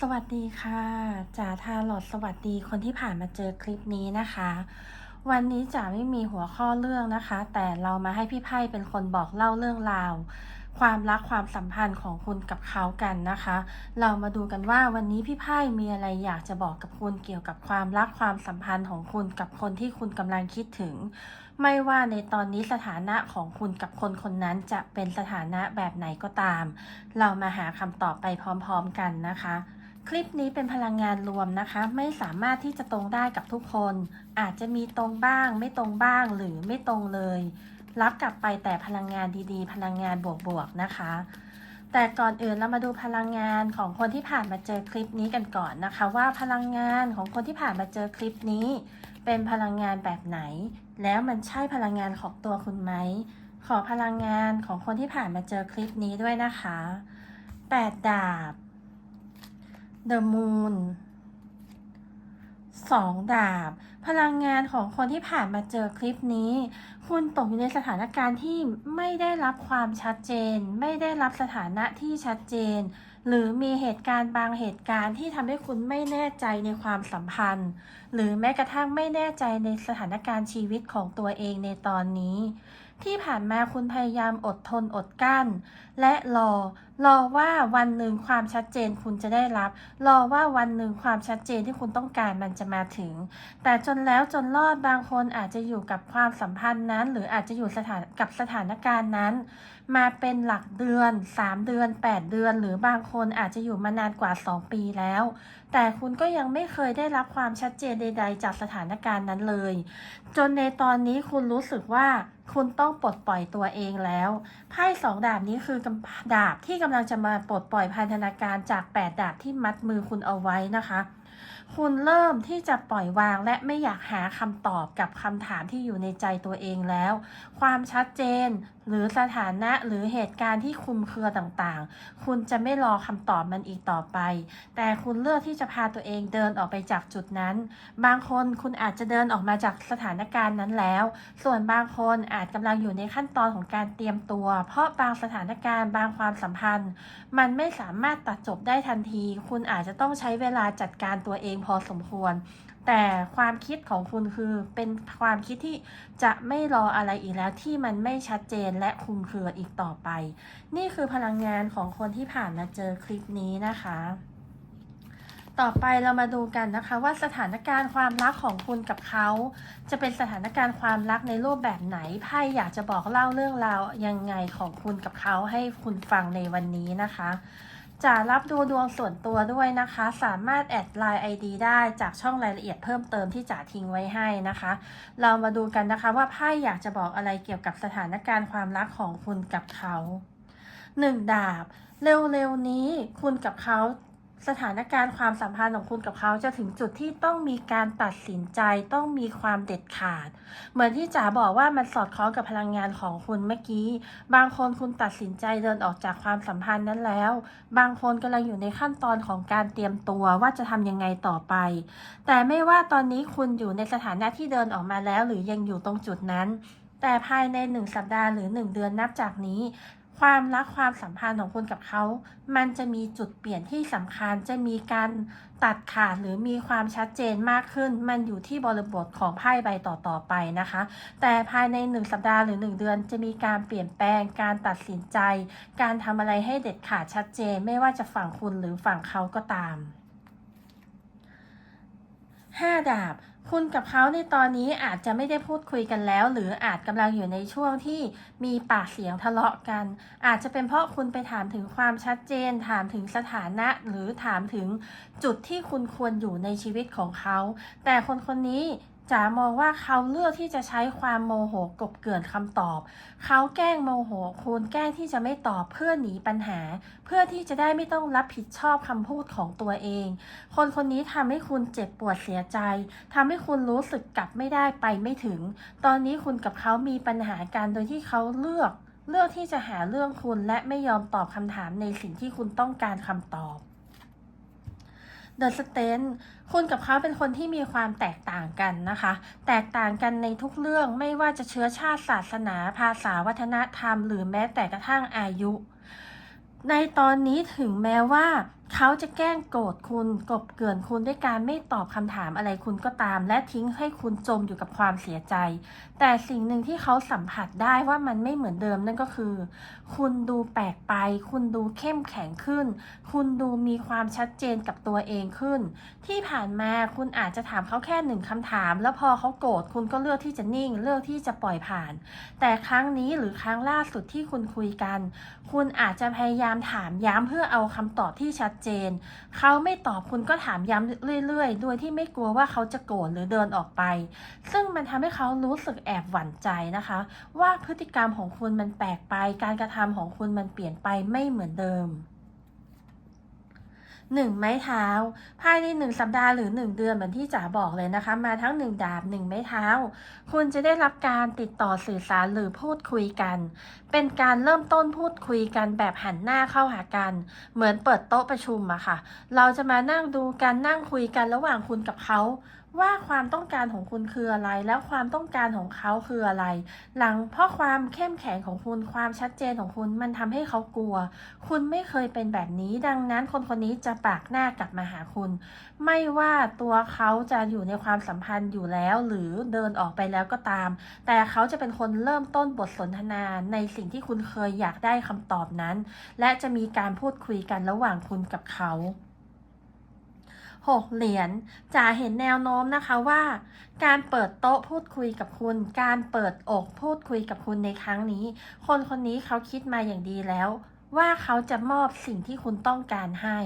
สวัสดีค่ะจ๋าทาหลอดสวัสดีคนที่ผ่านมาเจอคลิปนี้นะคะ วันนี้จ๋าไม่มีหัวข้อเรื่องนะคะ แต่เรามาให้พี่ไพ่เป็นคนบอกเล่าเรื่องราว ความรักความสัมพันธ์ของคุณกับเขากันนะคะ เรามาดูกันว่าวันนี้พี่ไพ่มีอะไรอยากจะบอกกับคุณเกี่ยวกับความรักความสัมพันธ์ของคุณกับคนที่คุณกำลังคิดถึง ไม่ว่าในตอนนี้สถานะของคุณกับคนคนนั้นจะเป็นสถานะแบบไหนก็ตาม เรามาหาคำตอบไปพร้อม ๆ กันนะคะ คลิปนี้เป็นพลังงานรวมนะคะ ไม่สามารถที่จะตรงได้กับทุกคน อาจจะมีตรงบ้าง ไม่ตรงบ้างหรือไม่ตรงเลย รับกลับไปแต่พลังงานดีๆ พลังงานบวกๆนะคะ แต่ก่อนอื่นเรามาดูพลังงานของคนที่ผ่านมาเจอคลิปนี้กันก่อนนะคะ ว่าพลังงานของคนที่ผ่านมาเจอคลิปนี้ เป็นพลังงานแบบไหน แล้วมันใช่พลังงานของตัวคุณไหมขอพลังงานของคนที่ผ่านมาเจอคลิปนี้ด้วยนะคะแปดดาบ The Moon สองดาบ พลังงานของคนที่ผ่านมาเจอคลิปนี้ คุณตกอยู่ในสถานการณ์ที่ไม่ได้รับความชัดเจน ไม่ได้รับสถานะที่ชัดเจน หรือมีเหตุการณ์บางเหตุการณ์ที่ทำให้คุณไม่แน่ใจในความสัมพันธ์ หรือแม้กระทั่งไม่แน่ใจในสถานการณ์ชีวิตของตัวเองในตอนนี้ ที่ผ่านมาคุณพยายามอดทนอดกั้น และรอ รอว่าวันหนึ่งความชัดเจนคุณจะได้รับ รอว่าวันหนึ่งความชัดเจนที่คุณต้องการมันจะมาถึง แต่จนแล้วจนรอดบางคนอาจจะอยู่กับความสัมพันธ์นั้น หรืออาจจะอยู่สถานกับสถานการณ์นั้น มาเป็นหลักเดือน 3 เดือน 8 เดือน หรือบางคนอาจจะอยู่มานานกว่า 2 ปีแล้ว แต่คุณก็ยังไม่เคยได้รับความชัดเจนใด ๆ จากสถานการณ์นั้นเลย จนในตอนนี้คุณรู้สึกว่าคุณต้องปลดปล่อยตัวเองแล้วไพ่สองดาบนี้คือดาบที่กำลังจะมาปลดปล่อยพันธนาการจากแปดดาบที่มัดมือคุณเอาไว้นะคะ คุณเริ่มที่จะปล่อยวางและไม่อยากหาคำตอบกับคำถามที่อยู่ในใจตัวเองแล้ว ความชัดเจน หรือสถานะหรือเหตุการณ์ที่คุมเครือต่างๆ คุณจะไม่รอคำตอบมันอีกต่อไป แต่คุณเลือกที่จะพาตัวเองเดินออกไปจากจุดนั้น บางคนคุณอาจจะเดินออกมาจากสถานการณ์นั้นแล้ว ส่วนบางคนอาจกำลังอยู่ในขั้นตอนของการเตรียมตัว เพราะบางสถานการณ์บางความสัมพันธ์ มันไม่สามารถตัดจบได้ทันที คุณอาจจะต้องใช้เวลาจัดการตัวเองพอสมควรแต่ความคิดของคุณคือเป็นความคิดที่จะไม่รออะไรอีกแล้วที่มันไม่ชัดเจนและคลุมเครืออีกต่อไป นี่คือพลังงานของคนที่ผ่านมาเจอคลิปนี้นะคะ ต่อไปเรามาดูกันนะคะว่าสถานการณ์ความรักของคุณกับเขา จะเป็นสถานการณ์ความรักในรูปแบบไหนไพ่อยากจะบอกเล่าเรื่องราวยังไงของคุณกับเขาให้คุณฟังในวันนี้นะคะ จะรับดูดวงส่วนตัวด้วยนะคะ สามารถแอดไลน์ ID ได้จากช่องรายละเอียดเพิ่มเติมที่จ่าทิ้งไว้ให้นะคะ เรามาดูกันนะคะว่าไพ่อยากจะบอกอะไรเกี่ยวกับสถานการณ์ความรักของคุณกับเขาหนึ่งดาบ เร็วๆนี้คุณกับเขา สถานการณ์ความสัมพันธ์ของคุณกับเขาจะถึงจุดที่ต้องมีการตัดสินใจต้องมีความเด็ดขาด เหมือนที่จ๋าบอกว่ามันสอดคล้องกับพลังงานของคุณเมื่อกี้ บางคนคุณตัดสินใจเดินออกจากความสัมพันธ์นั้นแล้ว บางคนกำลังอยู่ในขั้นตอนของการเตรียมตัวว่าจะทำยังไงต่อไป แต่ไม่ว่าตอนนี้คุณอยู่ในสถานะที่เดินออกมาแล้ว หรือยังอยู่ตรงจุดนั้นแต่ภายในหนึ่งสัปดาห์หรือหนึ่งเดือนนับจากนี้ ความรักความสัมพันธ์ของคุณกับเขา มันจะมีจุดเปลี่ยนที่สำคัญ จะมีการตัดขาดหรือมีความชัดเจนมากขึ้น มันอยู่ที่บริบทของไพ่ใบต่อๆไปนะคะ แต่ภายในหนึ่งสัปดาห์หรือหนึ่งเดือน จะมีการเปลี่ยนแปลง การตัดสินใจ การทำอะไรให้เด็ดขาดชัดเจน ไม่ว่าจะฝั่งคุณหรือฝั่งเขาก็ตามห้าดาบ คุณกับเขาในตอนนี้อาจจะไม่ได้พูดคุยกันแล้ว หรืออาจกำลังอยู่ในช่วงที่มีปากเสียงทะเลาะกัน อาจจะเป็นเพราะคุณไปถามถึงความชัดเจน ถามถึงสถานะ หรือถามถึงจุดที่คุณควรอยู่ในชีวิตของเขา แต่คนคนนี้ จ๋ามองว่าเขาเลือกที่จะใช้ความโมโหกบเกลื่อนคำตอบ เขาแกล้งโมโหคุณแกล้งที่จะไม่ตอบเพื่อหนีปัญหา เพื่อที่จะได้ไม่ต้องรับผิดชอบคำพูดของตัวเอง คนคนนี้ทำให้คุณเจ็บปวดเสียใจทำให้คุณรู้สึกกลับไม่ได้ไปไม่ถึง ตอนนี้คุณกับเขามีปัญหากันโดยที่เขาเลือก เลือกที่จะหาเรื่องคุณและไม่ยอมตอบคำถามในสิ่งที่คุณต้องการคำตอบ The Stand คุณกับเขาเป็นคนที่มีความแตกต่างกันนะคะ แตกต่างกันในทุกเรื่องไม่ว่าจะเชื้อชาติศาสนา ภาษาวัฒนธรรม หรือแม้แต่กระทั่งอายุ ในตอนนี้ถึงแม้ว่า เขาจะแกล้งโกรธคุณกบเกลื่อนคุณด้วยการไม่ตอบคำถามอะไรคุณก็ตาม และทิ้งให้คุณจมอยู่กับความเสียใจ แต่สิ่งหนึ่งที่เขาสัมผัสได้ว่ามันไม่เหมือนเดิมนั่นก็คือ คุณดูแปลกไป คุณดูเข้มแข็งขึ้น คุณดูมีความชัดเจนกับตัวเองขึ้น ที่ผ่านมาคุณอาจจะถามเขาแค่หนึ่งคำถาม แล้วพอเขาโกรธคุณก็เลือกที่จะนิ่ง เลือกที่จะปล่อยผ่าน แต่ครั้งนี้หรือครั้งล่าสุดที่คุณคุยกัน คุณอาจจะพยายามถามย้ำเพื่อเอาคำตอบที่ชัดเจน เขาไม่ตอบคุณก็ถามย้ำเรื่อยๆ โดยที่ไม่กลัวว่าเขาจะโกรธหรือเดินออกไป ซึ่งมันทำให้เขารู้สึกแอบหวั่นใจนะคะ ว่าพฤติกรรมของคุณมันแปลกไป การกระทำของคุณมันเปลี่ยนไปไม่เหมือนเดิม หนึ่งไม้เท้า ภายในหนึ่งสัปดาห์หรือหนึ่งเดือนเหมือนที่จ๋าบอกเลยนะคะ มาทั้งหนึ่งดาบหนึ่งไม้เท้า คุณจะได้รับการติดต่อสื่อสารหรือพูดคุยกัน เป็นการเริ่มต้นพูดคุยกันแบบหันหน้าเข้าหากัน เหมือนเปิดโต๊ะประชุมอะค่ะ เราจะมานั่งดูกันนั่งคุยกันระหว่างคุณกับเขาว่าความต้องการของคุณคืออะไร แล้วความต้องการของเขาคืออะไร หลังเพราะความเข้มแข็งของคุณความชัดเจนของคุณมันทำให้เขากลัว คุณไม่เคยเป็นแบบนี้ ดังนั้นคนคนนี้จะปากหน้ากลับมาหาคุณ ไม่ว่าตัวเขาจะอยู่ในความสัมพันธ์อยู่แล้ว หรือเดินออกไปแล้วก็ตาม แต่เขาจะเป็นคนเริ่มต้นบทสนทนาในสิ่งที่คุณเคยอยากได้คำตอบนั้น และจะมีการพูดคุยกันระหว่างคุณกับเขา หกเหรียญจะเห็นแนวโน้มนะคะว่า การเปิดโต๊ะพูดคุยกับคุณ การเปิดอกพูดคุยกับคุณในครั้งนี้ คนคนนี้เขาคิดมาอย่างดีแล้วว่าเขาจะมอบสิ่งที่คุณต้องการให้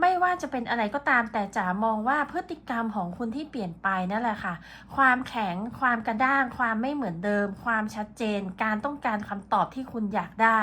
ไม่ว่าจะเป็นอะไรก็ตามแต่จ๋ามองว่าพฤติกรรมของคุณที่เปลี่ยนไปนั่นแหละค่ะ ความแข็งความกระด้าง ความไม่เหมือนเดิม ความชัดเจน การต้องการคำตอบที่คุณอยากได้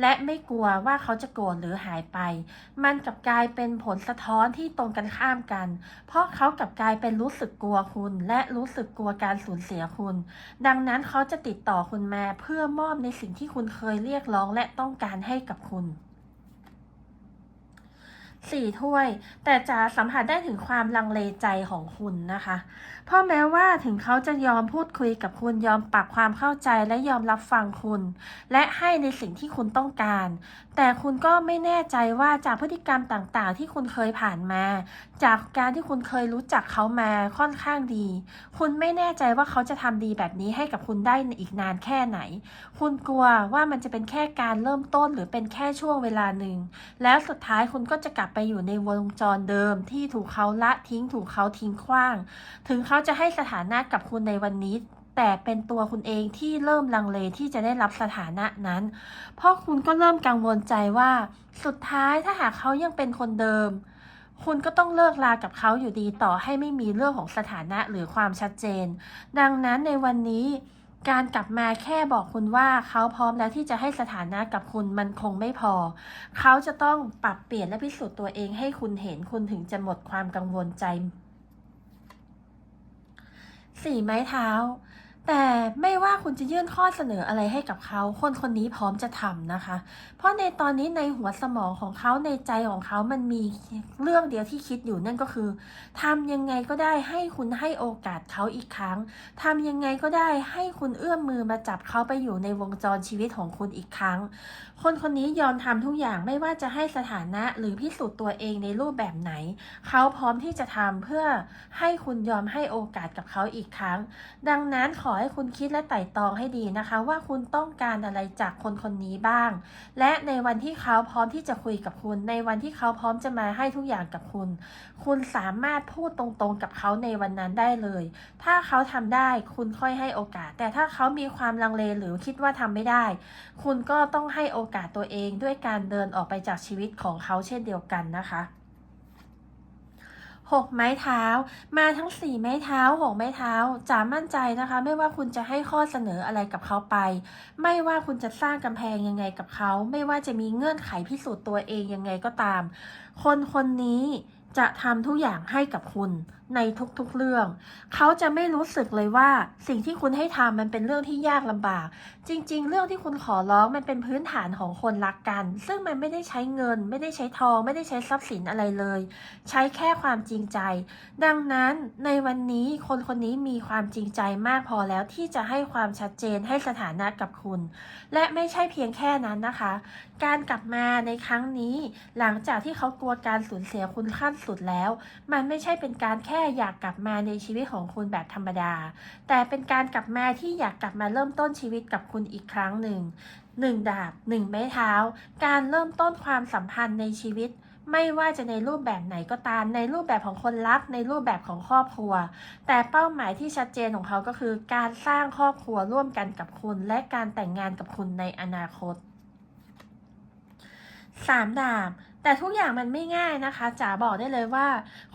และไม่กลัวว่าเขาจะโกรธหรือหายไป มันกลับกลายเป็นผลสะท้อนที่ตรงกันข้ามกัน เพราะเขากลับกลายเป็นรู้สึกกลัวคุณ และรู้สึกกลัวการสูญเสียคุณ ดังนั้นเขาจะติดต่อคุณมาเพื่อมอบในสิ่งที่คุณเคยเรียกร้องและต้องการให้กับคุณ สี่ถ้วย แต่จะสัมผัสได้ถึงความลังเลใจของคุณนะคะ เพราะแม้ว่าถึงเขาจะยอมพูดคุยกับคุณยอมปรับความเข้าใจและยอมรับฟังคุณ และให้ในสิ่งที่คุณต้องการ แต่คุณก็ไม่แน่ใจว่าจากพฤติกรรมต่างๆ ที่คุณเคยผ่านมา จากการที่คุณเคยรู้จักเขามาค่อนข้างดี คุณไม่แน่ใจว่าเขาจะทำดีแบบนี้ให้กับคุณได้อีกนานแค่ไหน คุณกลัวว่ามันจะเป็นแค่การเริ่มต้นหรือเป็นแค่ช่วงเวลาหนึ่ง แล้วสุดท้ายคุณก็จะกลับไปอยู่ในวงจรเดิมที่ถูกเขาละทิ้งถูกเขาทิ้งขว้าง ถึงเขาาจะให้สถานะกับคุณในวันนี้ แต่เป็นตัวคุณเองที่เริ่มลังเลที่จะได้รับสถานะนั้น เพราะคุณก็เริ่มกังวลใจว่า สุดท้ายถ้าหากเขายังเป็นคนเดิม คุณก็ต้องเลิกลากับเขาอยู่ดีต่อให้ไม่มีเรื่องของสถานะหรือความชัดเจน ดังนั้นในวันนี้การกลับมาแค่บอกคุณว่าเขาพร้อมแล้วที่จะให้สถานะกับคุณมันคงไม่พอ เขาจะต้องปรับเปลี่ยนและพิสูจน์ตัวเองให้คุณเห็นคุณถึงจะหมดความกังวลใจ สี่ไม้เท้า แต่ไม่ว่าคุณจะยื่นข้อเสนออะไรให้กับเขา คนคนนี้พร้อมจะทำนะคะ เพราะในตอนนี้ในหัวสมองของเขาในใจของเขามันมีเรื่องเดียวที่คิดอยู่นั่นก็คือทำยังไงก็ได้ให้คุณให้โอกาสเขาอีกครั้งทำยังไงก็ได้ให้คุณเอื้อมมือมาจับเขาไปอยู่ในวงจรชีวิตของคุณอีกครั้ง คนคนนี้ยอมทำทุกอย่างไม่ว่าจะให้สถานะหรือพิสูจน์ตัวเองในรูปแบบไหน เขาพร้อมที่จะทำเพื่อให้คุณยอมให้โอกาสกับเขาอีกครั้ง ดังนั้นขอให้คุณคิดและไต่ตรองให้ดีนะคะ ว่าคุณต้องการอะไรจากคนคนนี้บ้าง และในวันที่เขาพร้อมที่จะคุยกับคุณ ในวันที่เขาพร้อมจะมาให้ทุกอย่างกับคุณ คุณสามารถพูดตรงๆกับเขาในวันนั้นได้เลย ถ้าเขาทำได้คุณค่อยให้โอกาส แต่ถ้าเขามีความลังเลหรือคิดว่าทำไม่ได้ คุณก็ต้องให้โอกาสตัวเองด้วยการเดินออกไปจากชีวิตของเขาเช่นเดียวกันนะคะ หกไม้เท้า มาทั้งสี่ไม้เท้าหกไม้เท้าจ๋ามั่นใจนะคะ ไม่ว่าคุณจะให้ข้อเสนออะไรกับเขาไป ไม่ว่าคุณจะสร้างกำแพงยังไงกับเขา ไม่ว่าจะมีเงื่อนไขพิสูจน์ตัวเองยังไงก็ตาม คนคนนี้จะทำทุกอย่างให้กับคุณในทุกๆเรื่อง เขาจะไม่รู้สึกเลยว่าสิ่งที่คุณให้ทำมันเป็นเรื่องที่ยากลำบาก จริง ๆ เรื่องที่คุณขอร้องมันเป็นพื้นฐานของคนรักกัน ซึ่งมันไม่ได้ใช้เงิน ไม่ได้ใช้ทอง ไม่ได้ใช้ทรัพย์สินอะไรเลย ใช้แค่ความจริงใจ ดังนั้นในวันนี้คนคนนี้มีความจริงใจมากพอแล้วที่จะให้ความชัดเจนให้สถานะกับคุณ และไม่ใช่เพียงแค่นั้นนะคะ การกลับมาในครั้งนี้ หลังจากที่เขากลัวการสูญเสียคุณขั้นสุดแล้ว มันไม่ใช่เป็นการแค่ค่อยากกลับมาในชีวิตของคุณแบบธรรมดา แต่เป็นการกลับมาที่อยากกลับมาเริ่มต้นชีวิตกับคุณอีกครั้งหนึ่งหนึ่งดาบหนึ่งไม้เท้า การเริ่มต้นความสัมพันธ์ในชีวิต ไม่ว่าจะในรูปแบบไหนก็ตาม ในรูปแบบของคนรัก ในรูปแบบของครอบครัว แต่เป้าหมายที่ชัดเจนของเขาก็คือ การสร้างครอบครัวร่วมกันกับคุณ และการแต่งงานกับคุณในอนาคตสามดาบ แต่ทุกอย่างมันไม่ง่ายนะคะจ๋าบอกได้เลยว่า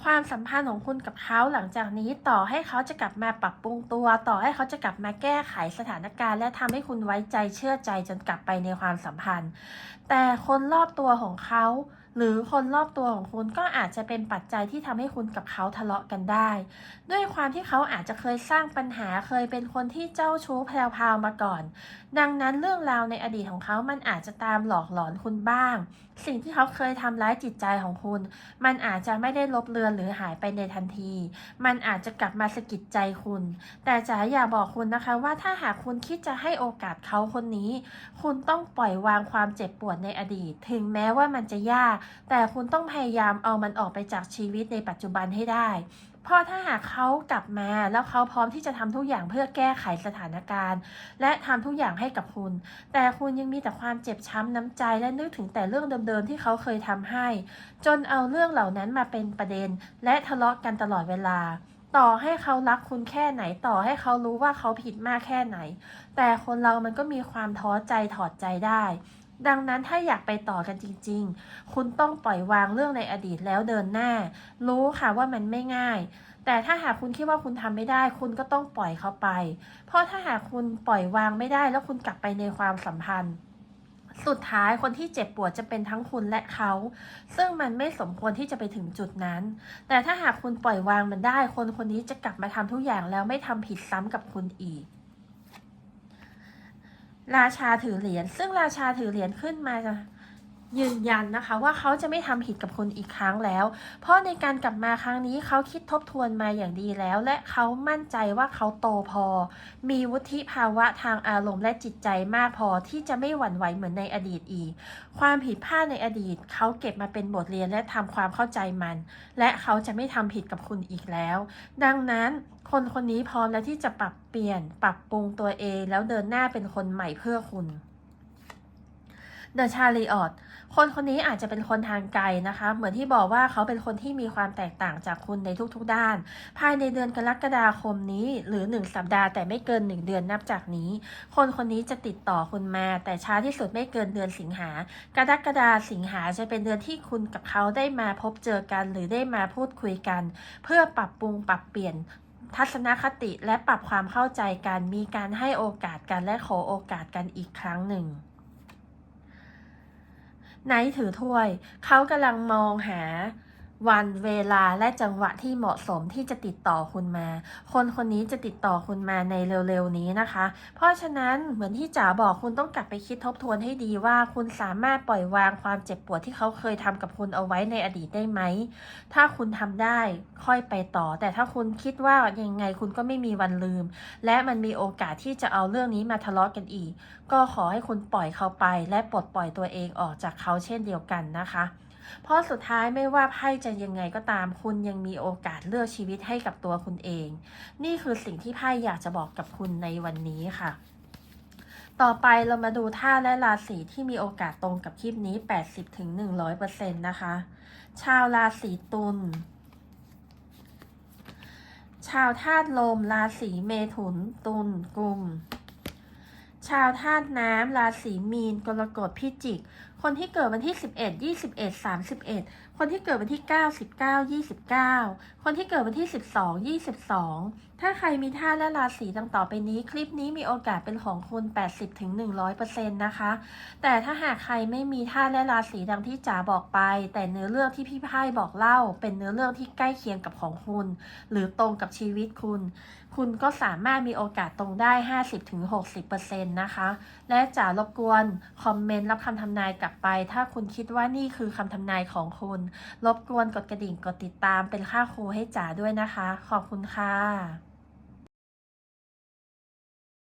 ความสัมพันธ์ของคุณกับเขาหลังจากนี้ต่อให้เขาจะกลับมาปรับปรุงตัว ต่อให้เขาจะกลับมาแก้ไขสถานการณ์ และทำให้คุณไว้ใจเชื่อใจจนกลับไปในความสัมพันธ์ แต่คนรอบตัวของเขา หรือคนรอบตัวของคุณก็อาจจะเป็นปัจจัยที่ทำให้คุณกับเขาทะเลาะกันได้ ด้วยความที่เขาอาจจะเคยสร้างปัญหาเคยเป็นคนที่เจ้าชู้แพรวๆมาก่อน ดังนั้นเรื่องราวในอดีตของเขามันอาจจะตามหลอกหลอนคุณบ้าง สิ่งที่เขาเคยทำร้ายจิตใจของคุณ มันอาจจะไม่ได้ลบเลือนหรือหายไปในทันที มันอาจจะกลับมาสะกิดใจคุณ แต่จ๋าอยากบอกคุณนะคะว่าถ้าหากคุณคิดจะให้โอกาสเขาคนนี้ คุณต้องปล่อยวางความเจ็บปวดในอดีต ถึงแม้ว่ามันจะยากแต่คุณต้องพยายามเอามันออกไปจากชีวิตในปัจจุบันให้ได้ เพราะถ้าหากเขากลับมาแล้วเขาพร้อมที่จะทำทุกอย่างเพื่อแก้ไขสถานการณ์ และทำทุกอย่างให้กับคุณ แต่คุณยังมีแต่ความเจ็บช้ำน้ำใจและนึกถึงแต่เรื่องเดิมๆที่เขาเคยทำให้ จนเอาเรื่องเหล่านั้นมาเป็นประเด็น และทะเลาะกันตลอดเวลาต่อให้เขารักคุณแค่ไหนต่อให้เขารู้ว่าเขาผิดมากแค่ไหน แต่คนเรามันก็มีความท้อใจถอดใจได้ ดังนั้นถ้าอยากไปต่อกันจริง ๆ คุณต้องปล่อยวางเรื่องในอดีตแล้วเดินหน้า รู้ค่ะว่ามันไม่ง่าย แต่ถ้าหากคุณคิดว่าคุณทำไม่ได้ คุณก็ต้องปล่อยเขาไป เพราะถ้าหากคุณปล่อยวางไม่ได้ แล้วคุณกลับไปในความสัมพันธ์สุดท้ายคนที่เจ็บปวดจะเป็นทั้งคุณและเขา ซึ่งมันไม่สมควรที่จะไปถึงจุดนั้น แต่ถ้าหากคุณปล่อยวางมันได้ คนคนนี้จะกลับมาทำทุกอย่างแล้วไม่ทำผิดซ้ำกับคุณอีก ราชาถือเหรียญซึ่งราชาถือเหรียญขึ้นมาจะ ยืนยันนะคะว่าเขาจะไม่ทำผิดกับคุณอีกครั้งแล้ว เพราะในการกลับมาครั้งนี้เขาคิดทบทวนมาอย่างดีแล้ว และเขามั่นใจว่าเขาโตพอ มีวุฒิภาวะทางอารมณ์และจิตใจมากพอที่จะไม่หวั่นไหวเหมือนในอดีตอีก ความผิดพลาดในอดีตเขาเก็บมาเป็นบทเรียนและทำความเข้าใจมัน และเขาจะไม่ทำผิดกับคุณอีกแล้ว ดังนั้นคนคนนี้พร้อมแล้วที่จะปรับเปลี่ยน ปรับปรุงตัวเอง แล้วเดินหน้าเป็นคนใหม่เพื่อคุณเดอะชาลีออ คนคนนี้อาจจะเป็นคนทางไกลนะคะ เหมือนที่บอกว่าเขาเป็นคนที่มีความแตกต่างจากคุณในทุกๆด้าน ภายในเดือนกรกฎาคมนี้ หรือ 1 สัปดาห์แต่ไม่เกิน 1 เดือนนับจากนี้ คนคนนี้จะติดต่อคุณมา แต่ช้าที่สุดไม่เกินเดือนสิงหากรกฎาสิงหาจะเป็นเดือนที่คุณกับเขาได้มาพบเจอกัน หรือได้มาพูดคุยกัน เพื่อปรับปรุงปรับเปลี่ยนทัศนคติและปรับความเข้าใจกัน มีการให้โอกาสกันและขอโอกาสกันอีกครั้งหนึ่ง ไนท์ถือถ้วย เขากำลังมองหา วันเวลาและจังหวะที่เหมาะสมที่จะติดต่อคุณมา คนคนนี้จะติดต่อคุณมาในเร็วๆนี้นะคะ เพราะฉะนั้นเหมือนที่จ๋าบอกคุณต้องกลับไปคิดทบทวนให้ดีว่า คุณสามารถปล่อยวางความเจ็บปวดที่เขาเคยทำกับคุณเอาไว้ในอดีตได้ไหม ถ้าคุณทำได้ค่อยไปต่อ แต่ถ้าคุณคิดว่ายังไงคุณก็ไม่มีวันลืม และมันมีโอกาสที่จะเอาเรื่องนี้มาทะเลาะกันอีก ก็ขอให้คุณปล่อยเขาไป และปลดปล่อยตัวเองออกจากเขาเช่นเดียวกันนะคะ เพราะสุดท้ายไม่ว่าไพ่จะยังไงก็ตาม คุณยังมีโอกาสเลือกชีวิตให้กับตัวคุณเอง นี่คือสิ่งที่ไพ่อยากจะบอกกับคุณในวันนี้ค่ะ ต่อไปเรามาดูท่าและราศีที่มีโอกาสตรงกับคลิปนี้ 80-100%นะคะ ชาวราศีตุลชาวธาตุลม ราศีเมถุน ตุลกุม ชาวธาตุน้ำ ราศีมีน กรกฎพิจิก คนที่เกิดวันที่ 11 21 31 คนที่เกิดวันที่ 9 19 29 คนที่เกิดวันที่ 12 22 ถ้าใครมีท่าและราศีดังต่อไปนี้ คลิปนี้มีโอกาสเป็นของคุณ 80-100%นะคะ แต่ถ้าหากใครไม่มีท่าและราศีดังที่จ๋าบอกไป แต่เนื้อเรื่องที่พี่ไพ่บอกเล่า เป็นเนื้อเรื่องที่ใกล้เคียงกับของคุณ หรือตรงกับชีวิตคุณ คุณก็สามารถมีโอกาสตรงได้ 50-60%นะคะ และจ๋ารบกวนคอมเมนต์รับคำทำนายกลับไป ถ้าคุณคิดว่านี่คือคำทำนายของคุณรบกวนกดกระดิ่งกดติดตามเป็นค่าครูให้จ๋าด้วยนะคะ ขอบคุณค่ะ